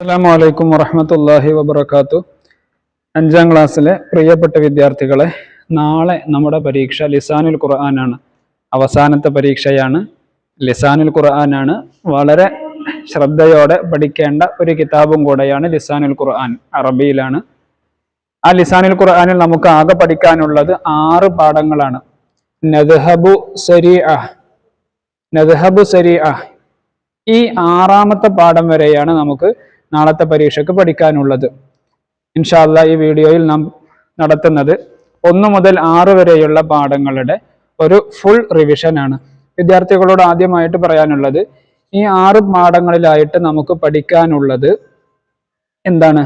അസ്സാം വലൈക്കും വറഹമത്തല്ലാഹി വബർക്കാത്തു അഞ്ചാം ക്ലാസ്സിലെ പ്രിയപ്പെട്ട വിദ്യാർത്ഥികളെ നാളെ നമ്മുടെ പരീക്ഷ ലിസാനുൽ ഖുർആനാണ്. അവസാനത്തെ പരീക്ഷയാണ്. ലിസാനുൽ ഖുർആനാണ്. വളരെ ശ്രദ്ധയോടെ പഠിക്കേണ്ട ഒരു കിതാബും കൂടെയാണ് ലിസാനുൽ ഖുർആൻ അറബിയിലാണ്. ആ ലിസാനുൽ ഖുർആനിൽ നമുക്ക് ആകെ പഠിക്കാനുള്ളത് ആറ് പാഠങ്ങളാണ്. നദ്ഹബു സരിഅ നദ്ഹബു അഹ് ഈ ആറാമത്തെ പാഠം വരെയാണ് നമുക്ക് നാളത്തെ പരീക്ഷയ്ക്ക് പഠിക്കാനുള്ളത്. ഇൻഷാല്ല ഈ വീഡിയോയിൽ നാം നടത്തുന്നത് ഒന്നു മുതൽ ആറ് വരെയുള്ള പാഠങ്ങളുടെ ഒരു ഫുൾ റിവിഷൻ ആണ്. വിദ്യാർത്ഥികളോട് ആദ്യമായിട്ട് പറയാനുള്ളത് ഈ ആറ് പാഠങ്ങളിലായിട്ട് നമുക്ക് പഠിക്കാനുള്ളത് എന്താണ്?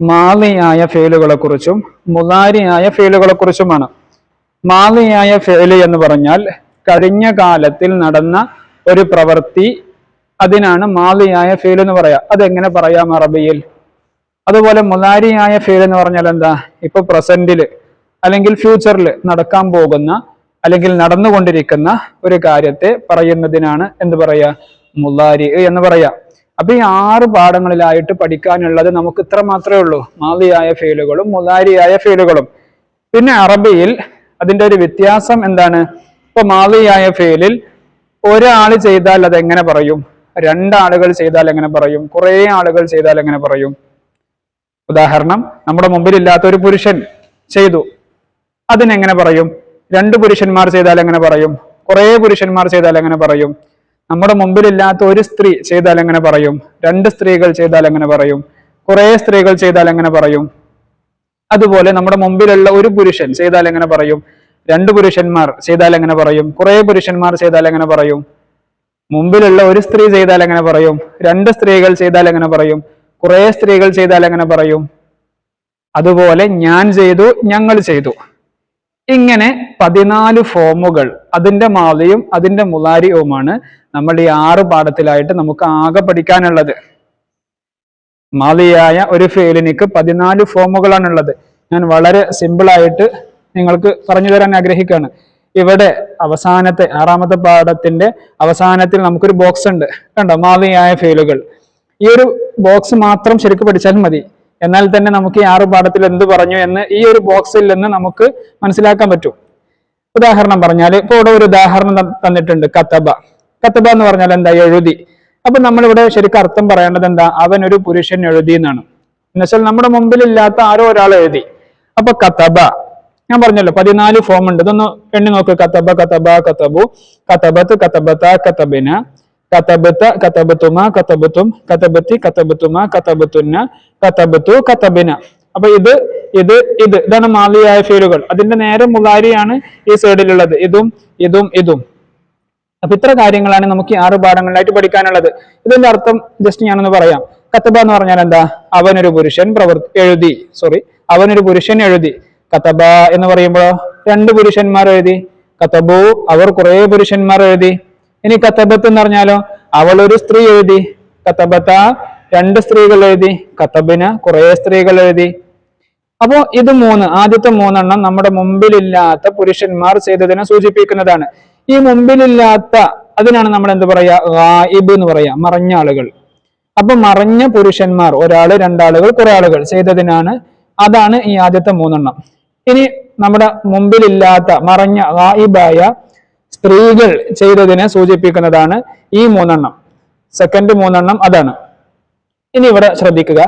മാലിയായ ഫെയിലുകളെ കുറിച്ചും മുതാരിയായ ഫെയിലുകളെ കുറിച്ചുമാണ് മാലിയായ ഫെയിൽ എന്ന് പറഞ്ഞാൽ കഴിഞ്ഞ കാലത്തിൽ നടന്ന ഒരു പ്രവൃത്തി അതിനാണ് മാലിയായ ഫീൽ എന്ന് പറയാ. അതെങ്ങനെ പറയാം അറബിയിൽ? അതുപോലെ മുലാരിയായ ഫീൽ എന്ന് പറഞ്ഞാൽ എന്താ? ഇപ്പൊ പ്രസന്റിൽ അല്ലെങ്കിൽ ഫ്യൂച്ചറിൽ നടക്കാൻ പോകുന്ന അല്ലെങ്കിൽ നടന്നുകൊണ്ടിരിക്കുന്ന ഒരു കാര്യത്തെ പറയുന്നതിനാണ് എന്ത് പറയാ? മുലാരി എന്ന് പറയാ. അപ്പൊ ഈ ആറ് പാഠങ്ങളിലായിട്ട് പഠിക്കാനുള്ളത് നമുക്ക് ഇത്ര മാത്രമേ ഉള്ളൂ. മാലിയായ ഫീലുകളും മുലാരിയായ ഫീലുകളും. പിന്നെ അറബിയിൽ അതിന്റെ ഒരു വ്യത്യാസം എന്താണ്? ഇപ്പൊ മാലിയായ ഫീലിൽ ഒരാൾ ചെയ്താൽ അത് എങ്ങനെ പറയും? രണ്ടാളുകൾ ചെയ്താൽ എങ്ങനെ പറയും കുറെ ആളുകൾ ചെയ്താൽ എങ്ങനെ പറയും ഉദാഹരണം നമ്മുടെ മുമ്പിൽ ഇല്ലാത്ത ഒരു പുരുഷൻ ചെയ്തു അതിനെങ്ങനെ പറയും രണ്ട് പുരുഷന്മാർ ചെയ്താൽ എങ്ങനെ പറയും കുറെ പുരുഷന്മാർ ചെയ്താൽ എങ്ങനെ പറയും നമ്മുടെ മുമ്പിലില്ലാത്ത ഒരു സ്ത്രീ ചെയ്താൽ എങ്ങനെ പറയും രണ്ട് സ്ത്രീകൾ ചെയ്താൽ എങ്ങനെ പറയും കുറെ സ്ത്രീകൾ ചെയ്താൽ എങ്ങനെ പറയും അതുപോലെ നമ്മുടെ മുമ്പിലുള്ള ഒരു പുരുഷൻ ചെയ്താൽ എങ്ങനെ പറയും രണ്ട് പുരുഷന്മാർ ചെയ്താൽ എങ്ങനെ പറയും കുറെ പുരുഷന്മാർ ചെയ്താൽ എങ്ങനെ പറയും മുമ്പിലുള്ള ഒരു സ്ത്രീ ചെയ്താൽ എങ്ങനെ പറയും? രണ്ട് സ്ത്രീകൾ ചെയ്താൽ എങ്ങനെ പറയും? കുറെ സ്ത്രീകൾ ചെയ്താൽ എങ്ങനെ പറയും? അതുപോലെ ഞാൻ ചെയ്തു ഞങ്ങൾ ചെയ്തു. ഇങ്ങനെ പതിനാല് ഫോമുകൾ അതിന്റെ മാലയും അതിന്റെ മുലാരിയവുമാണ് നമ്മൾ ഈ ആറ് പാഠത്തിലായിട്ട് നമുക്ക് ആകെ പഠിക്കാനുള്ളത്. മാലിയായ ഒരു ഫെയിലിനിക്ക് പതിനാല് ഫോമുകളാണുള്ളത്. ഞാൻ വളരെ സിമ്പിളായിട്ട് നിങ്ങൾക്ക് പറഞ്ഞു തരാൻ ആഗ്രഹിക്കുകയാണ്. ഇവിടെ അവസാനത്തെ ആറാമത്തെ പാഠത്തിന്റെ അവസാനത്തിൽ നമുക്കൊരു ബോക്സ് ഉണ്ട്. കണ്ടോ? മാവിയായ ഫെയിലുകൾ ഈ ഒരു ബോക്സ് മാത്രം ശരിക്കും പഠിച്ചാൽ മതി. എന്നാൽ തന്നെ നമുക്ക് ഈ ആറ് പാഠത്തിൽ എന്ത് പറഞ്ഞു എന്ന് ഈ ഒരു ബോക്സിൽ നിന്ന് നമുക്ക് മനസ്സിലാക്കാൻ പറ്റും. ഉദാഹരണം പറഞ്ഞാൽ ഇപ്പോൾ ഇവിടെ ഒരു ഉദാഹരണം തന്നിട്ടുണ്ട് കത്തബ കത്തബ എന്ന് പറഞ്ഞാൽ എന്താ? എഴുതി. അപ്പൊ നമ്മളിവിടെ ശരിക്കും അർത്ഥം പറയേണ്ടത് എന്താ? അവൻ ഒരു പുരുഷൻ എഴുതി എന്നാണ്. എന്നുവെച്ചാൽ നമ്മുടെ മുമ്പിൽ ഇല്ലാത്ത ആരോ ഒരാൾ എഴുതി. അപ്പൊ കത്തബ ഞാൻ പറഞ്ഞല്ലോ പതിനാല് ഫോം ഉണ്ട്. ഇതൊന്ന് എണ്ണി നോക്ക്. കത്തബ കത്തബ കത്തബു കത്തബത്ത് കത്തബത്ത കത്തബിന കത്തബത്ത കത്തബത്തുമ കത്തബത്തും കത്തബത്തി കത്തബത്തുമ കത്തബത്തുന്ന കത്തബത്തു കത്തബിന അപ്പൊ ഇത് ഇത് ഇത്. ഇതാണ് മാലിയായ ഫീലുകൾ. അതിന്റെ നേരെ മുലാരിയാണ് ഈ സൈഡിലുള്ളത്. ഇതും ഇതും ഇതും. അപ്പൊ ഇത്ര കാര്യങ്ങളാണ് നമുക്ക് ഈ ആറ് പാഠങ്ങളിലായിട്ട് പഠിക്കാനുള്ളത്. ഇതിന്റെ അർത്ഥം ജസ്റ്റ് ഞാനൊന്ന് പറയാം. കത്തബ എന്ന് പറഞ്ഞാൽ എന്താ? അവനൊരു പുരുഷൻ പ്രവർത്തി എഴുതി. സോറി അവനൊരു പുരുഷൻ എഴുതി. കത്തബ എന്ന് പറയുമ്പോൾ രണ്ട് പുരുഷന്മാർ എഴുതി കത്തബു അവർ കുറെ പുരുഷന്മാർ എഴുതി. ഇനി കത്തബത്ത് എന്ന് പറഞ്ഞാലോ അവൾ ഒരു സ്ത്രീ എഴുതി കത്തബത്ത രണ്ട് സ്ത്രീകൾ എഴുതി കത്തബിന് കുറെ സ്ത്രീകൾ എഴുതി. അപ്പോ ഇത് മൂന്ന് ആദ്യത്തെ മൂന്നെണ്ണം നമ്മുടെ മുമ്പിലില്ലാത്ത പുരുഷന്മാർ ചെയ്തതിനെ സൂചിപ്പിക്കുന്നതാണ്. ഈ മുമ്പിലില്ലാത്ത അതിനാണ് നമ്മൾ എന്ത് പറയാ ഗായിബ് എന്ന് പറയാ മറഞ്ഞ ആളുകൾ. അപ്പൊ മറഞ്ഞ പുരുഷന്മാർ ഒരാൾ രണ്ടാളുകൾ കുറെ ആളുകൾ ചെയ്തതിനാണ് അതാണ് ഈ ആദ്യത്തെ മൂന്നെണ്ണം. ഇനി നമ്മുടെ മുമ്പിലില്ലാത്ത മറഞ്ഞ ഗായിബായ സ്ത്രീകൾ ചെയ്തതിനെ സൂചിപ്പിക്കുന്നതാണ് ഈ മൂന്നെണ്ണം. സെക്കൻഡ് മൂന്നെണ്ണം അതാണ്. ഇനി ഇവിടെ ശ്രദ്ധിക്കുക.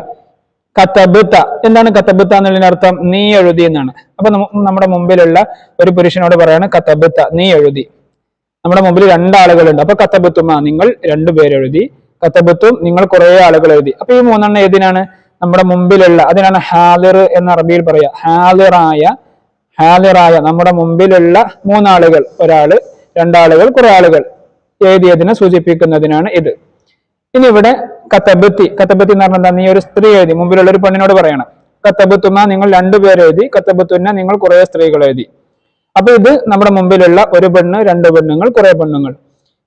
കത്തബുത്ത എന്താണ് കത്തബുത്ത എന്നുള്ളതിന്റെ അർത്ഥം? നീ എഴുതി എന്നാണ്. അപ്പൊ നമ്മുടെ മുമ്പിലുള്ള ഒരു പുരുഷനോട് പറയാണ് കത്തബുത്ത നീ എഴുതി. നമ്മുടെ മുമ്പിൽ രണ്ടാളുകളുണ്ട്. അപ്പൊ കത്തബുത്തുമ നിങ്ങൾ രണ്ടുപേരെഴുതി. കത്തബുത്തും നിങ്ങൾ കുറെ ആളുകൾ എഴുതി. അപ്പൊ ഈ മൂന്നെണ്ണം ഏതിനാണ്? നമ്മുടെ മുമ്പിലുള്ള അതിനാണ് ഹാദിർ എന്ന് അറബിയിൽ പറയാ ഹാദിറായ ഹാദിറായ നമ്മുടെ മുമ്പിലുള്ള മൂന്നാളുകൾ. ഒരാൾ രണ്ടാളുകൾ കുറെ ആളുകൾ എഴുതിയതിനെ സൂചിപ്പിക്കുന്നതിനാണ് ഇത്. ഇനി ഇവിടെ കത്തബത്തി. കത്തബത്തി എന്ന് പറഞ്ഞാൽ നീ ഒരു സ്ത്രീ എഴുതി. മുമ്പിലുള്ള ഒരു പെണ്ണിനോട് പറയണം. കത്തബത്തുമ നിങ്ങൾ രണ്ടുപേർ എഴുതി കത്തബത്തുന്ന നിങ്ങൾ കുറെ സ്ത്രീകൾ എഴുതി. അപ്പൊ ഇത് നമ്മുടെ മുമ്പിലുള്ള ഒരു പെണ്ണ് രണ്ട് പെണ്ണുങ്ങൾ കുറെ പെണ്ണുങ്ങൾ.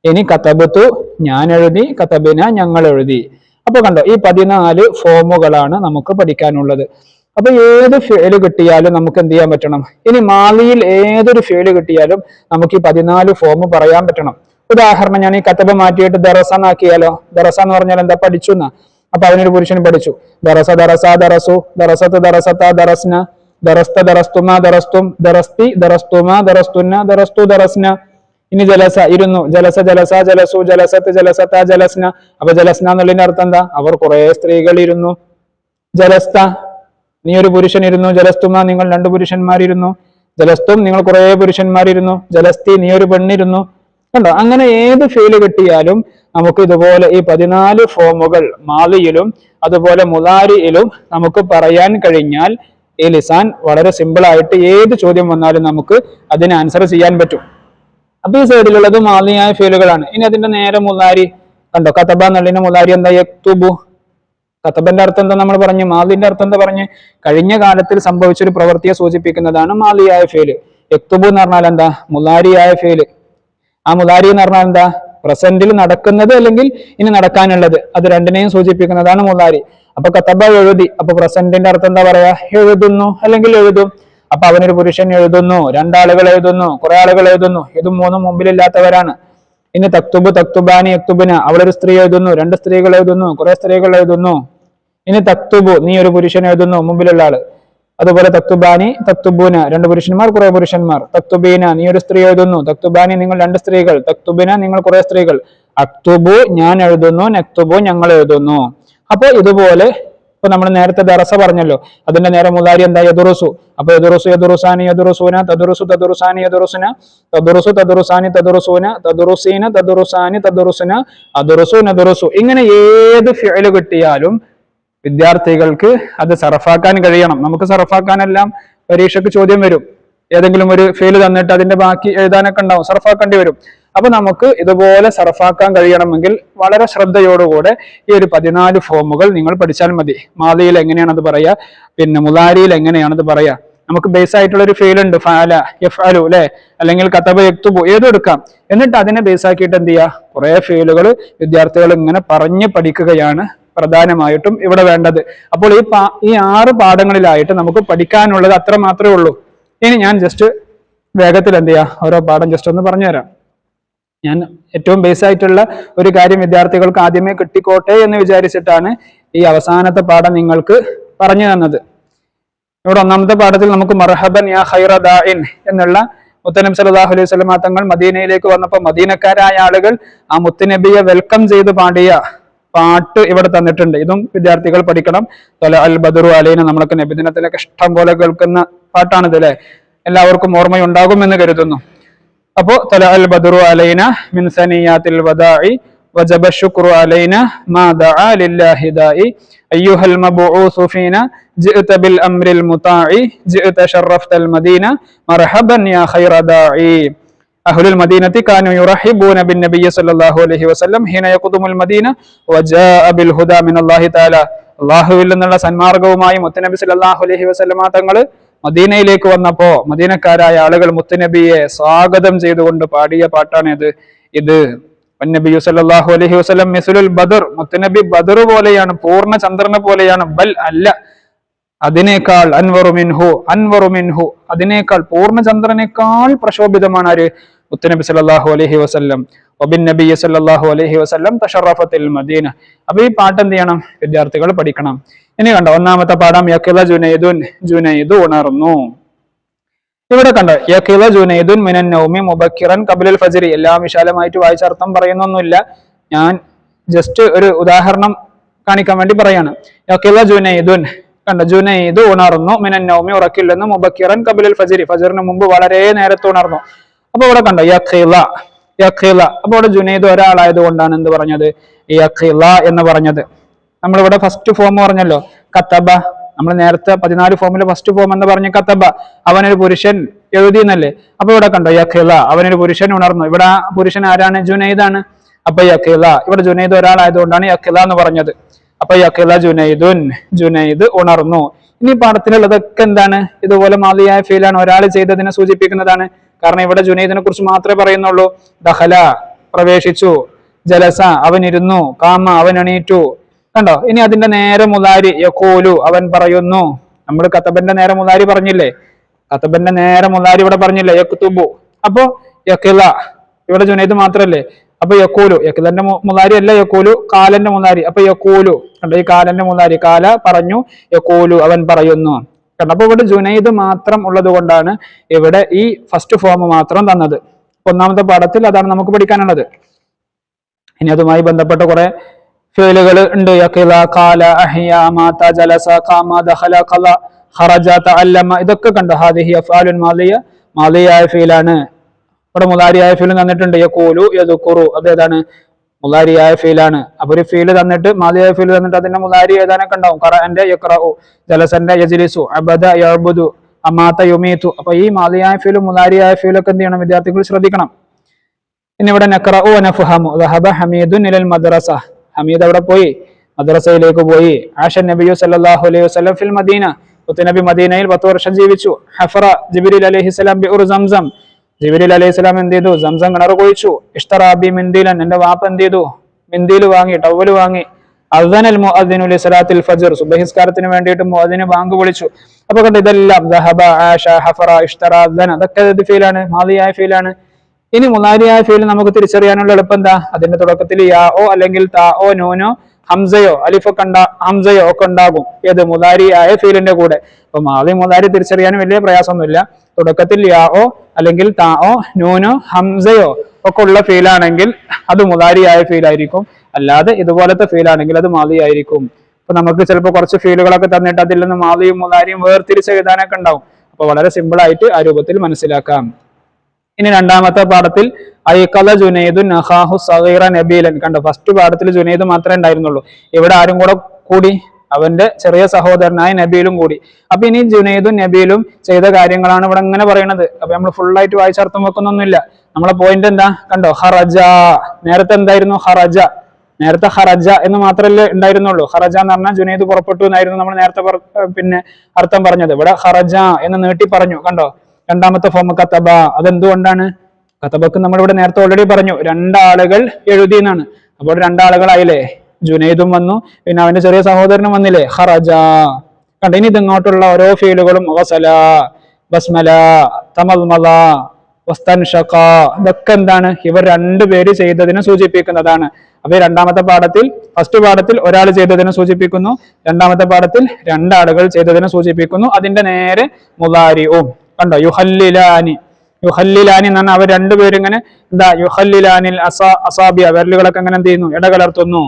ഇനി കത്തബത്തു ഞാൻ എഴുതി കത്തബിന ഞങ്ങൾ എഴുതി. അപ്പൊ കണ്ടോ ഈ പതിനാല് ഫോമുകളാണ് നമുക്ക് പഠിക്കാനുള്ളത്. അപ്പൊ ഏത് ഫേൽ കിട്ടിയാലും നമുക്ക് എന്ത് ചെയ്യാൻ പറ്റണം? ഇനി മാലിയിൽ ഏതൊരു ഫേൽ കിട്ടിയാലും നമുക്ക് ഈ പതിനാല് ഫോം പറയാൻ പറ്റണം. ഉദാഹരണം ഞാൻ ഈ കത്തബ മാറ്റിയിട്ട് ദറസ എന്നാക്കിയാലോ ദറസ എന്ന് പറഞ്ഞാൽ എന്താ പഠിച്ചു എന്നാ? അപ്പൊ അവനൊരു പുരുഷൻ പഠിച്ചു. ദറസ ദറസ ദറസു. ദറസത്ത് ദറസത്ത ദറസ്ന. ദറസ്ത ദറസ്തുമ ദറസ്തും. ദറസ്തി ദറസ്തുമ ദറസ്തുന്ന ദറസ്തു ദറസ്ന. ഇനി ജലസ ഇരുന്നു. ജലസ ജലസ ജലസു ജലസത്ത് ജലസത്ത ജലസ്ന. അപ്പൊ ജലസ്ന എന്നുള്ളതിന്റെ അർത്ഥം എന്താ? അവർ കുറെ സ്ത്രീകൾ ഇരുന്നു ജലസ്ത നീ ഒരു പുരുഷൻ ഇരുന്നു ജലസ്തുമ നിങ്ങൾ രണ്ട് പുരുഷന്മാരിരുന്നു. ജലസ്തും നിങ്ങൾ കുറെ പുരുഷന്മാരിരുന്നു. ജലസ്തി നീ ഒരു പെണ്ണിരുന്നു. കണ്ടോ? അങ്ങനെ ഏത് ഫീൽ കിട്ടിയാലും നമുക്ക് ഇതുപോലെ ഈ പതിനാല് ഫോമുകൾ മാലിയിലും അതുപോലെ മുലാരിയിലും നമുക്ക് പറയാൻ കഴിഞ്ഞാൽ ഈ ലിസാൻ വളരെ സിമ്പിൾ ആയിട്ട് ഏത് ചോദ്യം വന്നാലും നമുക്ക് അതിന് ആൻസർ ചെയ്യാൻ പറ്റും. അപ്പൊ ഈ സൈഡിലുള്ളത് മാലിയായ ഫീലുകളാണ് ഇനി അതിന്റെ നേരെ മുലാരി കണ്ടോ? കത്തബ എന്നുള്ളതിന്റെ മുലാരി എന്താ? യക്തുബു കത്തബന്റെ അർത്ഥം എന്താ നമ്മൾ പറഞ്ഞു? മാലിന്റെ അർത്ഥം എന്താ പറഞ്ഞു? കഴിഞ്ഞ കാലത്തിൽ സംഭവിച്ച ഒരു പ്രവൃത്തിയെ സൂചിപ്പിക്കുന്നതാണ് മാലിയായ ഫേൽ യക്തുബു എന്ന് പറഞ്ഞാൽ എന്താ? മുലാരിയായ ഫേൽ ആ മുലാരി എന്ന് പറഞ്ഞാൽ എന്താ? പ്രസന്റിൽ നടക്കുന്നത് അല്ലെങ്കിൽ ഇനി നടക്കാനുള്ളത്. അത് രണ്ടിനെയും സൂചിപ്പിക്കുന്നതാണ് മുലാരി. അപ്പൊ കത്തബ എഴുതി. അപ്പൊ പ്രസന്റിന്റെ അർത്ഥം എന്താ പറയാ? എഴുതുന്നു അല്ലെങ്കിൽ എഴുതും. അപ്പൊ അവനൊരു പുരുഷൻ എഴുതുന്നു രണ്ടാളുകൾ എഴുതുന്നു കുറെ ആളുകൾ എഴുതുന്നു. ഇതും മൂന്നും മുമ്പിലില്ലാത്തവരാണ്. ഇനി തക്തുബ് തക്തുബാനി യക്തുബിന് അവളൊരു സ്ത്രീ എഴുതുന്നു രണ്ട് സ്ത്രീകൾ എഴുതുന്നു കുറെ സ്ത്രീകൾ എഴുതുന്നു. ഇനി തക്തുബു നീ ഒരു പുരുഷൻ എഴുതുന്നു മുമ്പിലുള്ള ആൾ. അതുപോലെ തക്തുബാനി തക്തുബൂന രണ്ട് പുരുഷന്മാർ കുറെ പുരുഷന്മാർ. തക്തുബീന നീ ഒരു സ്ത്രീ എഴുതുന്നു തക്തുബാനി നിങ്ങൾ രണ്ട് സ്ത്രീകൾ. തക്തുബിന നിങ്ങൾ കുറെ സ്ത്രീകൾ. അക്തുബു ഞാൻ എഴുതുന്നു നക്തുബു ഞങ്ങൾ എഴുതുന്നു. അപ്പോൾ ഇതുപോലെ ഇപ്പൊ നമ്മൾ നേരത്തെ ദറസ പറഞ്ഞല്ലോ. അതിന്റെ നേരെ മുതാരി എന്താ? യദുറുസു. അപ്പൊ യദുറുസു യദുറുസാനി യദുറുസൂന തദുറുസു തദുറുസാനി യദുറുസുന തദുറുസു തദുറുസാനി തദുറുസൂന തദുറുസീന തദുറുസാനി തദുറുസുന അദുറുസു നദുറുസു. ഇങ്ങനെ ഏത് ഫിഅൽ കിട്ടിയാലും വിദ്യാർത്ഥികൾക്ക് അത് സർഫാക്കാൻ കഴിയണം. നമുക്ക് സർഫാക്കാനെല്ലാം പരീക്ഷയ്ക്ക് ചോദ്യം വരും. ഏതെങ്കിലും ഒരു ഫെയിൽ തന്നിട്ട് അതിന്റെ ബാക്കി എഴുതാനൊക്കെ ഉണ്ടാവും. സർഫാക്കേണ്ടി വരും. അപ്പൊ നമുക്ക് ഇതുപോലെ സർഫാക്കാൻ കഴിയണമെങ്കിൽ വളരെ ശ്രദ്ധയോടുകൂടെ ഈ ഒരു പതിനാല് ഫോമുകൾ നിങ്ങൾ പഠിച്ചാൽ മതി. മാലിയിൽ എങ്ങനെയാണത് പറയാ? പിന്നെ മുലാരിയിൽ എങ്ങനെയാണത് പറയാ? നമുക്ക് ബേസ് ആയിട്ടുള്ള ഒരു ഫീൽ ഉണ്ട്. ഫാല എഫ് അലു അല്ലെ അല്ലെങ്കിൽ കത്തബ യക്തുബു ഏതും എടുക്കാം. എന്നിട്ട് അതിനെ ബേസ് ആക്കിയിട്ട് എന്ത് ചെയ്യുക കുറെ ഫീലുകൾ വിദ്യാർത്ഥികൾ ഇങ്ങനെ പറഞ്ഞ് പഠിക്കുകയാണ് പ്രധാനമായിട്ടും ഇവിടെ വേണ്ടത്. അപ്പോൾ ഈ ഈ ആറ് പാഠങ്ങളിലായിട്ട് നമുക്ക് പഠിക്കാനുള്ളത് അത്ര മാത്രമേ ഉള്ളൂ. ഇനി ഞാൻ ജസ്റ്റ് വേഗത്തിൽ എന്ത് ചെയ്യാം? ഓരോ പാഠം ജസ്റ്റ് ഒന്ന് പറഞ്ഞുതരാം. ഞാൻ ഏറ്റവും ബേസ് ആയിട്ടുള്ള ഒരു കാര്യം വിദ്യാർത്ഥികൾക്ക് ആദ്യമേ കിട്ടിക്കോട്ടെ എന്ന് വിചാരിച്ചിട്ടാണ് ഈ അവസാനത്തെ പാഠം നിങ്ങൾക്ക് പറഞ്ഞു തന്നത്. ഇവിടെ ഒന്നാമത്തെ പാഠത്തിൽ നമുക്ക് മർഹബൻ യാ ഖൈറ ദാഇൻ എന്നുള്ള മുത്തനബി സല്ലല്ലാഹു അലൈഹി സ്വലമാ തങ്ങൾ മദീനയിലേക്ക് വന്നപ്പോൾ മദീനക്കാരായ ആളുകൾ ആ മുത്തുനബിയെ വെൽക്കം ചെയ്ത് പാടിയ പാട്ട് ഇവിടെ തന്നിട്ടുണ്ട്. ഇതും വിദ്യാർത്ഥികൾ പഠിക്കണം. തൊല അൽ ബദറു അലൈന നമ്മളൊക്കെ നബിദിനത്തിലൊക്കെ ഇഷ്ടം പോലെ കേൾക്കുന്ന പാട്ടാണിത് അല്ലെ എല്ലാവർക്കും ഓർമ്മയുണ്ടാകുമെന്ന് കരുതുന്നു. അപ്പോ തൊല അൽ ബദറു അലൈന മിൻ സനിയാത്തിൽ വദാഇ وجب الشكر علينا ما دعا لله داعي أيها المبعوث فينا جئت بالأمر المطاع جئت شرفت المدينة مرحبا يا خير داعي أهل المدينة كانوا يرحبون بالنبي صلى الله عليه وسلم حين يقدم المدينة وجاء بالهدى من الله تعالى അള്ളാഹുവിൽ നിന്നുള്ള സന്മാർഗവുമായി മുത്തനബി സല്ലല്ലാഹു അലൈഹി വസല്ലമ തങ്ങൾ മദീനയിലേക്ക് വന്നപ്പോ മദീനക്കാരായ ആളുകൾ മുത്തുനബിയെ സ്വാഗതം ചെയ്തുകൊണ്ട് പാടിയ പാട്ടാണിത് ഇത്. നബി യുസലാഹു അലഹി വസ്ലം മിസുലുൽ ബദർ. മുത്തുനബി ബദർ പോലെയാണ് പൂർണ ചന്ദ്രനെ പോലെയാണ്. ബൽ അല്ല. അതിനേക്കാൾ അൻവറു മിൻഹു അൻവറു മിൻഹു. അതിനേക്കാൾ പൂർണചന്ദ്രനേക്കാൾ പ്രശോഭിതമാണ് ആര്? മുത്തുനബി സല്ലല്ലാഹു അലഹി വസല്ലം. മദീന. അപ്പൊ ഈ പാട്ട് എന്ത് ചെയ്യണം? വിദ്യാർത്ഥികൾ പഠിക്കണം. ഇനി കണ്ടോ ഒന്നാമത്തെ പാഠം യക്കില ജുനൈദുൻ ജുനൈദ് ഉണർന്നു. ഇവിടെ കണ്ടോ യക്കില ജുനൈദുൻ മിനൻ നൗമി മുബക്കിറൻ കബിലുൽ ഫജരി. എല്ലാം വിശാലമായിട്ട് വായിച്ച അർത്ഥം പറയുന്നൊന്നുമില്ല. ഞാൻ ജസ്റ്റ് ഒരു ഉദാഹരണം കാണിക്കാൻ വേണ്ടി പറയാണ്. യക്കില ജുനൈദുൻ കണ്ട ജുനൈദ് ഉണർന്നു. മിനൻ നൗമി ഉറക്കില്ലെന്ന് മുബക്കിറൻ കബിലുൽ ഫജരി. ഫജറിന് മുമ്പ് വളരെ നേരത്തെ ഉണർന്നു. അപ്പൊ ഇവിടെ കണ്ടോ യഖില യഖില. അപ്പൊ ഇവിടെ ജുനൈദ് ഒരാളായത് കൊണ്ടാണ് എന്ത് പറഞ്ഞത്? യഖില എന്ന് പറഞ്ഞത്. നമ്മളിവിടെ ഫസ്റ്റ് ഫോം പറഞ്ഞല്ലോ. കത്തബ നമ്മൾ നേരത്തെ പതിനാല് ഫോമിലെ ഫസ്റ്റ് ഫോം എന്ന് പറഞ്ഞ കത്തബ അവനൊരു പുരുഷൻ എഴുതി എന്നല്ലേ അപ്പൊ ഇവിടെ കണ്ടോ യഖില. അവനൊരു പുരുഷൻ ഉണർന്നു. ഇവിടെ ആ പുരുഷൻ ആരാണ്? ജുനൈദാണ്. അപ്പൊ യഖില. ഇവിടെ ജുനൈദ് ഒരാളായതുകൊണ്ടാണ് യഖില എന്ന് പറഞ്ഞത്. അപ്പൊ യഖില ജുനൈദുൻ. ജുനൈദ് ഉണർന്നു. ഇനി പാഠത്തിലുള്ളതൊക്കെ എന്താണ്? ഇതുപോലെ മാതിയായ ഫീലാണ് ഒരാൾ ചെയ്തതിനെ സൂചിപ്പിക്കുന്നതാണ് കാരണം ഇവിടെ ജുനൈദിനെ കുറിച്ച് മാത്രമേ പറയുന്നുള്ളൂ. ദഹല പ്രവേശിച്ചു. ജലസ അവൻ ഇരുന്നു കാമ അവൻ എണീറ്റു കണ്ടോ? ഇനി അതിന്റെ നേരെ മുതാരി യക്കോലു അവൻ പറയുന്നു. നമ്മൾ കത്തബന്റെ നേരെ മുതാരി പറഞ്ഞില്ലേ? കത്തബന്റെ നേരെ മുതാരി ഇവിടെ പറഞ്ഞില്ലേ? യക്തുബു. അപ്പോ യക്കില ഇവിടെ ജുനൈദ് മാത്രല്ലേ? അപ്പൊ യക്കൂലു യക്കിലന്റെ മുതാരി അല്ല യക്കൂലു കാലന്റെ മുതാരി അപ്പൊ യക്കൂലു കണ്ടോ? ഈ കാലന്റെ മുതാരി കാല പറഞ്ഞു യക്കൂലു അവൻ പറയുന്നു. കണ്ടോ? അപ്പൊ ഇവിടെ ജുനൈദ് മാത്രം ഉള്ളത് കൊണ്ടാണ് ഇവിടെ ഈ ഫസ്റ്റ് ഫോം മാത്രം തന്നത്. ഒന്നാമത്തെ പാഠത്തിൽ അതാണ് നമുക്ക് പഠിക്കാനുള്ളത്. ഇനി അതുമായി ബന്ധപ്പെട്ട കുറെ ഫേലുകൾ ഉണ്ട്. കാല അഹിയ മാത ജലസ കാമ ദഹല ഖല ഖറജ തഅല്ലമ. ഇതൊക്കെ കണ്ടു? ഹാദിഹി മാലിയ. മാലിയായ ഫീലാണ്. ഇവിടെ മുലാരിയായ ഫീലും തന്നിട്ടുണ്ട്. യഖൂലു യദുക്കുറു അത് ഏതാണ്? മുലാരിയായ ഫീലാണ് അപ്പൊ ഒരു ഫീൽ തന്നിട്ട് മാതിയായ ഫീൽ തന്നിട്ട് അതിന്റെ മുലാരി ഏതാനൊക്കെ ഉണ്ടാവും? ഖറഅന്റെ യഖ്റഉ ജലസന്റെ യജ്ലിസു അബദ യഅബുദു അമാത യുമീതു. അപ്പൊ ഈ മാതിയായ ഫീലും മുലാരിയായ ഫീലൊക്കെ എന്ത് ചെയ്യണം? വിദ്യാർത്ഥികൾ ശ്രദ്ധിക്കണം. ഇനി ഇവിടെ നഖറഉ നഫ്ഹമു ദഹബ ഹമീദുൻ ഇലൽ മദ്രസ. ഹമീദ് അവിടെ പോയി? മദ്രസയിലേക്ക് പോയി. ആഷ നബിയു സല്ലല്ലാഹു അലൈഹി വസല്ലം ഫിൽ മദീന. നബി മദീനയിൽ പത്ത് വർഷം ജീവിച്ചു. ഹഫറ ജിബിരിൽ അലൈഹിസ്സലാം ബിഉർ സംസം. ജിബിരിൽ അലൈഹിസ്സലാം എന്ത് ചെയ്തു? സംസം കിണർ കുഴിച്ചു. ഇഷ്ടറാബി മിന്ദീലൻ എന്റെ വാപ്പ എന്ത് ചെയ്തു? മിന്തിയിൽ വാങ്ങി ടവൽ വാങ്ങി. അദ്ദനൽ മുഅദ്ദിനു ലിസലാത്തിൽ ഫജ്ർ. സുബഹിസ്കാരത്തിന് വേണ്ടിയിട്ട് ബാങ്ക് വിളിച്ചു. അപ്പൊ കണ്ട് ഇതെല്ലാം ആഷ ഹഫറ അതൊക്കെ ഫീലാണ്? മാതിയായ ഫീലാണ്. ഇനി മുലാരിയായ ഫീൽ നമുക്ക് തിരിച്ചറിയാനുള്ള എളുപ്പം എന്താ? അതിന്റെ തുടക്കത്തിൽ യാ ഓ അല്ലെങ്കിൽ താ ഓ നൂനോ ഹംസയോ അലിഫൊക്കെ ഉണ്ടാ ഹംസയോ ഒക്കെ ഉണ്ടാകും. ഏത് മുതാരിയായ ഫീലിന്റെ കൂടെ. അപ്പൊ മാതി മുതാരി തിരിച്ചറിയാൻ വലിയ പ്രയാസമൊന്നുമില്ല. തുടക്കത്തിൽ യാ അല്ലെങ്കിൽ താഓ നൂനോ ഹംസയോ ഒക്കെ ഉള്ള ഫീലാണെങ്കിൽ അത് മുതാരിയായ ഫീലായിരിക്കും. അല്ലാതെ ഇതുപോലത്തെ ഫീലാണെങ്കിൽ അത് മാതിയായിരിക്കും. അപ്പൊ നമുക്ക് ചിലപ്പോൾ കുറച്ച് ഫീലുകളൊക്കെ തന്നിട്ട് അതിൽ നിന്ന് മാതിയും മുതാരിയും വേർതിരിച്ച് എഴുതാനൊക്കെ ഉണ്ടാവും. അപ്പൊ വളരെ സിമ്പിൾ ആയിട്ട് ആ രൂപത്തിൽ മനസ്സിലാക്കാം. ഇനി രണ്ടാമത്തെ പാഠത്തിൽ ഐക്കല ജുനൈദു നഹാഹു സഹീറ നബീലൻ. കണ്ടോ ഫസ്റ്റ് പാഠത്തിൽ ജുനൈദ് മാത്രമേ ഉണ്ടായിരുന്നുള്ളൂ. ഇവിടെ ആരും കൂടെ കൂടി അവന്റെ ചെറിയ സഹോദരനായ നബീലും കൂടി. അപ്പൊ ഇനി ജുനൈദും നബീലും ചെയ്ത കാര്യങ്ങളാണ് ഇവിടെ ഇങ്ങനെ പറയുന്നത്. അപ്പൊ നമ്മൾ ഫുൾ ആയിട്ട് വായിച്ചർത്ഥം വെക്കുന്നൊന്നുമില്ല. നമ്മളെ പോയിന്റ് എന്താ? കണ്ടോ? ഹറജ. നേരത്തെ എന്തായിരുന്നു? ഹറജ. നേരത്തെ ഹറജ എന്ന് മാത്രമല്ലേ ഉണ്ടായിരുന്നുള്ളൂ. ഹറജ എന്ന് പറഞ്ഞാൽ ജുനൈദ് പുറപ്പെട്ടു എന്നായിരുന്നു നമ്മൾ നേരത്തെ പിന്നെ അർത്ഥം പറഞ്ഞത്. ഇവിടെ ഹറജ എന്ന് നീട്ടി പറഞ്ഞു. കണ്ടോ? രണ്ടാമത്തെ ഫോം കത്തബ. അതെന്തുകൊണ്ടാണ്? കത്തബക്ക് നമ്മൾ ഇവിടെ നേരത്തെ ഓൾറെഡി പറഞ്ഞു. രണ്ടാളുകൾ എഴുതി എന്നാണ്. അപ്പോൾ രണ്ടാളുകളായില്ലേ? ജുനൈദും വന്നു. പിന്നെ അവന്റെ ചെറിയ സഹോദരനും വന്നില്ലേ? ഹറജ കണ്ട? ഇനി ഇതിങ്ങോട്ടുള്ള ഓരോ ഫീലുകളും വസല ബസ്മല തമൽമല വസ്തൻഷക ഇതൊക്കെ എന്താണ്? ഇവർ രണ്ടുപേര് ചെയ്തതിനെ സൂചിപ്പിക്കുന്നതാണ്. അപ്പൊ രണ്ടാമത്തെ പാഠത്തിൽ ഫസ്റ്റ് പാഠത്തിൽ ഒരാൾ ചെയ്തതിനെ സൂചിപ്പിക്കുന്നു. രണ്ടാമത്തെ പാഠത്തിൽ രണ്ടാളുകൾ ചെയ്തതിനെ സൂചിപ്പിക്കുന്നു. അതിന്റെ നേരെ മുലാരിവും കണ്ടോ? യുഹല്ലിലാനി. യുഹല്ലിലാനി എന്ന് അവർ രണ്ടുപേരും ഇങ്ങനെ എന്താ? യുഹല്ലിലാനിൽ അസാ അസാബിയ വിരലുകളൊക്കെ അങ്ങനെ എന്ത് ചെയ്യുന്നു? ഇടകലർത്തുന്നു.